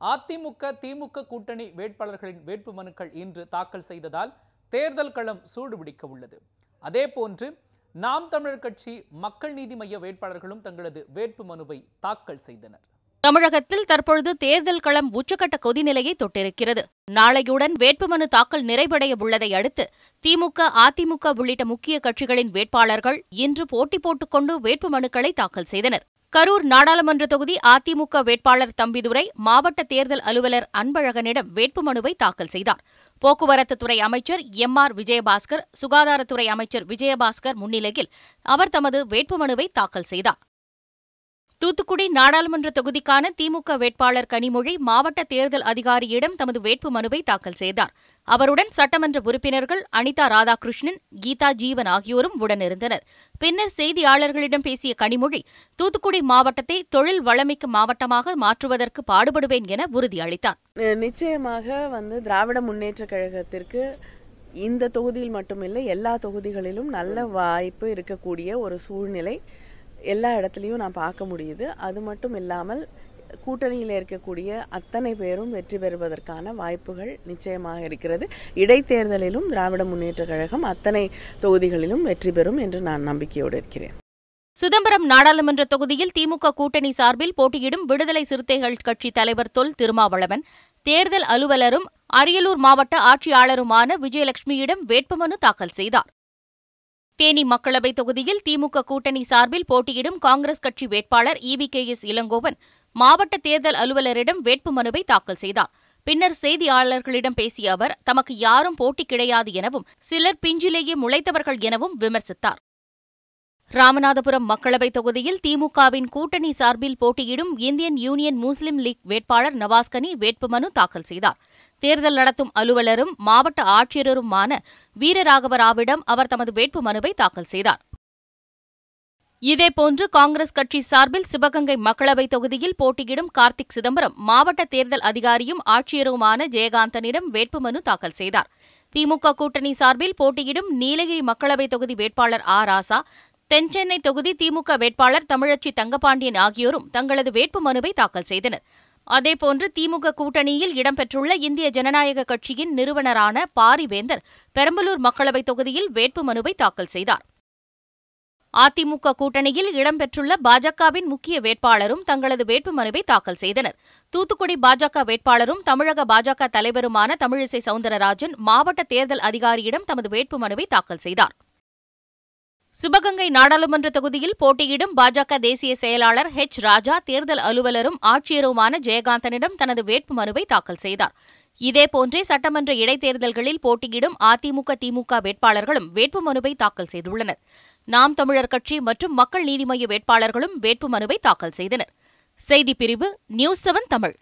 அதிமுக திமுக கூட்டணி வேட்பாளர்களின் வேட்பு மனுக்கள் இன்று தாக்கல் செய்ததால் தேர்தல் களம் சூடுபிடிக்க உள்ளது. அதேபோன்று நாம் தமிழர் கட்சி மக்கள் நீதி மைய வேட்பாளர்களும் தங்களது வேட்பு மனுவை தாக்கல் செய்தனர். தமிழகத்தில் தற்பொழுது தேர்தல் களம் உச்சக்கட்ட கொதிநிலையை தொட்டிருக்கிறது. நாளையுடன் வேட்புமனு தாக்கல் நிறைவடைய உள்ளதை அடுத்து திமுக அதிமுக உள்ளிட்ட முக்கிய கட்சிகளின் வேட்பாளர்கள் இன்று போட்டி போட்டுக்கொண்டு வேட்புமனுக்களை தாக்கல் செய்தனர். கரூர் நாடாளுமன்ற தொகுதி அதிமுக வேட்பாளர் தம்பிதுரை மாவட்ட தேர்தல் அலுவலர் அன்பழகனிடம் வேட்புமனுவை தாக்கல் செய்தார். போக்குவரத்துத்துறை அமைச்சர் எம் ஆர் விஜயபாஸ்கர் சுகாதாரத்துறை அமைச்சர் விஜயபாஸ்கர் முன்னிலையில் அவர் தமது வேட்புமனுவை தாக்கல் செய்தார். தூத்துக்குடி நாடாளுமன்ற தொகுதிக்கான திமுக வேட்பாளர் கனிமொழி மாவட்ட தேர்தல் அதிகாரியிடம் தமது வேட்பு மனுவை தாக்கல் செய்தார். அவருடன் சட்டமன்ற உறுப்பினர்கள் அனிதா ராதாகிருஷ்ணன் கீதா ஜீவன் ஆகியோரும் உடனிருந்தனர். பின்னர் செய்தியாளர்களிடம் பேசிய கனிமொழி தூத்துக்குடி மாவட்டத்தை தொழில் வளமிக்க மாவட்டமாக மாற்றுவதற்கு பாடுபடுவேன் என உறுதியளித்தார். நிச்சயமாக வந்து திராவிட முன்னேற்ற கழகத்திற்கு இந்த தொகுதியில் மட்டுமில்லை எல்லா தொகுதிகளிலும் நல்ல வாய்ப்பு இருக்கக்கூடிய ஒரு சூழ்நிலை எல்லா இடத்துலையும் நான் பார்க்க முடியுது. அது மட்டும் இல்லாமல் கூட்டணியில் இருக்கக்கூடிய அத்தனை பேரும் வெற்றி பெறுவதற்கான வாய்ப்புகள் நிச்சயமாக இருக்கிறது. இடைத்தேர்தலிலும் திராவிட முன்னேற்ற கழகம் அத்தனை தொகுதிகளிலும் வெற்றி பெறும் என்று நான் நம்பிக்கையோடு இருக்கிறேன். சிதம்பரம் நாடாளுமன்ற தொகுதியில் திமுக கூட்டணி சார்பில் போட்டியிடும் விடுதலை சிறுத்தைகள் கட்சி தலைவர் தொல் திருமாவளவன் தேர்தல் அலுவலரும் அரியலூர் மாவட்ட ஆட்சியாளருமான விஜயலட்சுமியிடம் வேட்புமனு தாக்கல் செய்தார். தேனி மக்களவைத் தொகுதியில் திமுக கூட்டணி சார்பில் போட்டியிடும் காங்கிரஸ் கட்சி வேட்பாளர் இவி கே எஸ் இளங்கோவன் மாவட்ட தேர்தல் அலுவலரிடம் வேட்புமனுவை தாக்கல் செய்தார். பின்னர் செய்தியாளர்களிடம் பேசிய அவர் தமக்கு யாரும் போட்டி கிடையாது எனவும் சிலர் பிஞ்சிலேயே முளைத்தவர்கள் எனவும் விமர்சித்தார். ராமநாதபுரம் மக்களவைத் தொகுதியில் திமுகவின் கூட்டணி சார்பில் போட்டியிடும் இந்தியன் யூனியன் முஸ்லிம் லீக் வேட்பாளர் நவாஸ்கனி வேட்புமனு தாக்கல் செய்தார். தேர்தல் நடத்தும் அலுவலரும் மாவட்ட ஆட்சியருமான வீரராகவராவிடம் அவர் தமது வேட்புமனுவை தாக்கல் செய்தார். இதேபோன்று காங்கிரஸ் கட்சி சார்பில் சிவகங்கை மக்களவைத் தொகுதியில் போட்டியிடும் கார்த்திக் சிதம்பரம் மாவட்ட தேர்தல் அதிகாரியும் ஆட்சியருமான ஜெயகாந்தனிடம் வேட்புமனு தாக்கல் செய்தார். திமுக கூட்டணி சார்பில் போட்டியிடும் நீலகிரி மக்களவைத் தொகுதி வேட்பாளர் ஆ. ராசா தென்சென்னை தொகுதி திமுக வேட்பாளர் தமிழச்சி தங்கபாண்டியன் ஆகியோரும் தங்களது வேட்புமனுவை தாக்கல் செய்தனர். அதேபோன்று திமுக கூட்டணியில் இடம்பெற்றுள்ள இந்திய ஜனநாயக கட்சியின் நிறுவனரான பாரிவேந்தர் பெரம்பலூர் மக்களவைத் தொகுதியில் வேட்புமனுவை தாக்கல் செய்தார். அதிமுக கூட்டணியில் இடம்பெற்றுள்ள பாஜகவின் முக்கிய வேட்பாளரும் தங்களது வேட்புமனுவை தாக்கல் செய்தனர். தூத்துக்குடி பாஜக வேட்பாளரும் தமிழக பாஜக தலைவருமான தமிழிசை சவுந்தரராஜன் மாவட்ட தேர்தல் அதிகாரியிடம் தமது வேட்புமனுவை தாக்கல் செய்தார். சிவகங்கை நாடாளுமன்ற தொகுதியில் போட்டியிடும் பாஜக தேசிய செயலாளர் ஹெச் ராஜா தேர்தல் அலுவலரும் ஆட்சியருமான ஜெயகாந்தனிடம் தனது வேட்புமனுவை தாக்கல் செய்தார். இதேபோன்றே சட்டமன்ற இடைத்தேர்தல்களில் போட்டியிடும் அதிமுக திமுக வேட்பாளர்களும் வேட்புமனுவை தாக்கல் செய்துள்ளனர். நாம் தமிழர் கட்சி மற்றும் மக்கள் நீதி மய்ய வேட்பாளர்களும் வேட்புமனுவை தாக்கல் செய்தனர். செய்திப் பிரிவு நியூஸ் செவன் தமிழ்.